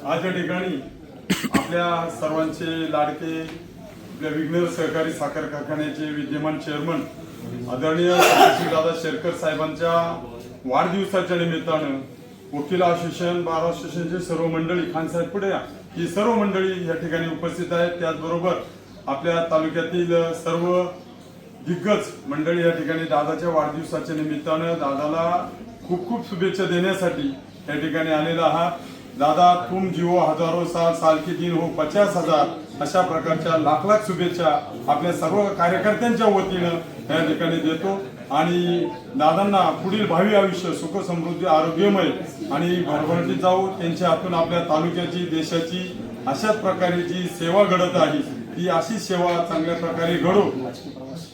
आज या ठिकाणी आपल्या सर्वांचे लाडके आपल्या विघ्नर सहकारी साखर कारखान्याचे विद्यमान चेअरमन आदरणीय दादा शेरकर साहेबांच्या वाढदिवसाच्या निमित्तानं वकील असोसिएशन बार असोसिएशनचे सर्व मंडळी खान साहेब पुढे ही सर्व मंडळी या ठिकाणी उपस्थित आहेत. त्याचबरोबर आपल्या तालुक्यातील सर्व दिग्गज मंडळी या ठिकाणी दादाच्या वाढदिवसाच्या निमित्तानं दादाला खूप खूप शुभेच्छा देण्यासाठी या ठिकाणी आलेला आहात. दादा तुम जीवो हजारो साल साल के दिन हो पचास हजार अशा प्रकारच्या लाख लाख शुभेच्छा आपल्या सर्व कार्यकर्त्यांच्या वतीनं या ठिकाणी देतो. आणि दादांना पुढील भावी आयुष्य सुख समृद्धी आरोग्यमय आणि भरभराटीत जाऊ त्यांच्या हातून आपल्या तालुक्याची देशाची अशाच प्रकारे जी सेवा घडत आहे ती अशी सेवा चांगल्या प्रकारे घडो.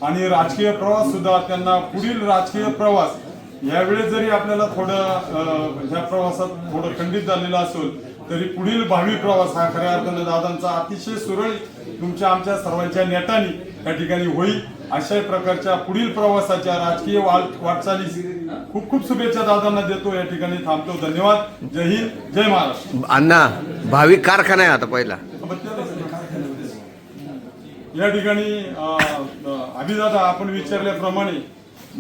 आणि राजकीय प्रवास सुद्धा त्यांना पुढील राजकीय प्रवास यावेळेस जरी आपल्याला थोडं ह्या प्रवासात थोडं खंडित झालेला असेल तरी पुढील भावी प्रवास हा खऱ्या अर्थानं दादांचा अतिशय सुरळीत तुमच्या आमच्या सर्वांच्या नेटानी या ठिकाणी होईल. अशा प्रकारच्या पुढील प्रवासाच्या राजकीय वाट वाटचालीस खूप खूप शुभेच्छा दादांना देतो. या ठिकाणी थांबतो. धन्यवाद. जय हिंद. जय महाराष्ट्र. अण्णा भावी कारखाना आहे आता पहिला. या ठिकाणी अभिदादा आपण विचारल्याप्रमाणे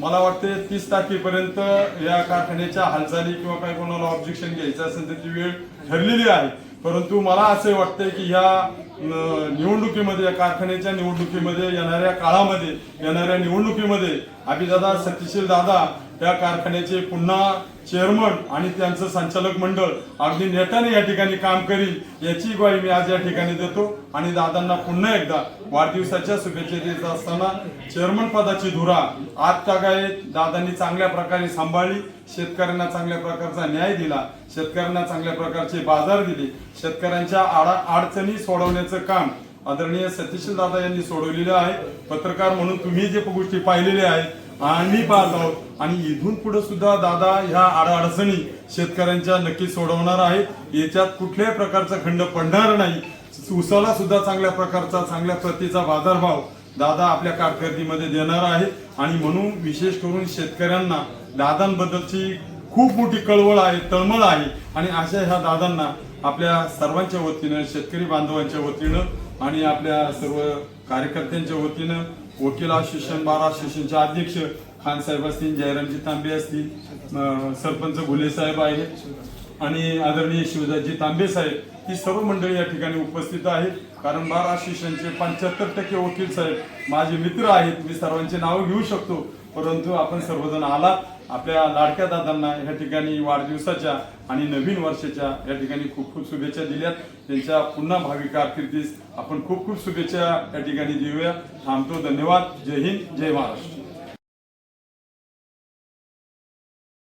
मला वाटते तीस तारखेपर्यंत या कारखान्याच्या हालचाली किंवा काही कोणाला ऑब्जेक्शन घ्यायचं असेल तर ती वेळ ठरलेली आहे. परंतु मला असे वाटते की ह्या निवडणुकीमध्ये या कारखान्याच्या निवडणुकीमध्ये येणाऱ्या काळामध्ये येणाऱ्या निवडणुकीमध्ये अभिदादा सत्यशील दादा त्या कारखान्याचे पुन्हा चेअरमन आणि त्यांचं संचालक मंडळ. अगदी नेटाने या ठिकाणी काम करील याची ग्वाही मी आज या ठिकाणी देतो. आणि दादांना पुन्हा एकदा वाढदिवसाच्या शुभेच्छा देत असताना चेअरमन पदाची धुरा आज काय दादांनी चांगल्या प्रकारे सांभाळली शेतकऱ्यांना चांगल्या प्रकारचा न्याय दिला शेतकऱ्यांना चांगल्या प्रकारचे बाजार दिले शेतकऱ्यांच्या आडा अडचणी सोडवण्याचं काम आदरणीय सतीशील दादा यांनी सोडवलेलं आहे. पत्रकार म्हणून तुम्ही जे गोष्टी पाहिलेल्या आहेत आम्ही पाहत आहोत. आणि इथून पुढे सुद्धा दादा ह्या अडचणी शेतकऱ्यांच्या नक्की सोडवणार आहेत. याच्यात कुठल्याही प्रकारचा खंड पडणार नाही. उसाला सुद्धा चांगल्या प्रकारचा चांगल्या प्रतीचा बाजारभाव दादा आपल्या कारकिर्दीमध्ये देणार आहे. आणि म्हणून विशेष करून शेतकऱ्यांना दादांबद्दलची खूप मोठी कळवळ आहे तळमळ आहे. आणि अशा ह्या दादांना आपल्या सर्वांच्या वतीनं शेतकरी बांधवांच्या वतीनं आणि आपल्या सर्व कार्यकर्त्यांच्या वतीनं वकील असोसिएशन बार असोसिएशनचे अध्यक्ष खान साहेब असतील जयरामजी तांबे असतील सरपंच भुले साहेब आहेत आणि आदरणीय शिवदाजी तांबे साहेब ही सर्व मंडळी या ठिकाणी उपस्थित आहेत. कारण बार असोसिएशनचे पंच्याहत्तर टक्के वकील साहेब माझे मित्र आहेत. मी सर्वांची नावं घेऊ शकतो परंतु आपण सर्वजण आलात. आपल्या लाडक्या दादांना या ठिकाणी वाढदिवसाच्या आणि नवीन वर्षाच्या या ठिकाणी खूप खूप शुभेच्छा दिल्यात. त्यांच्या पुन्हा भावी कारकिर्दीस आपण खूप खूप शुभेच्छा या ठिकाणी देऊया. थांबतो. धन्यवाद. जय हिंद. जय महाराष्ट्र.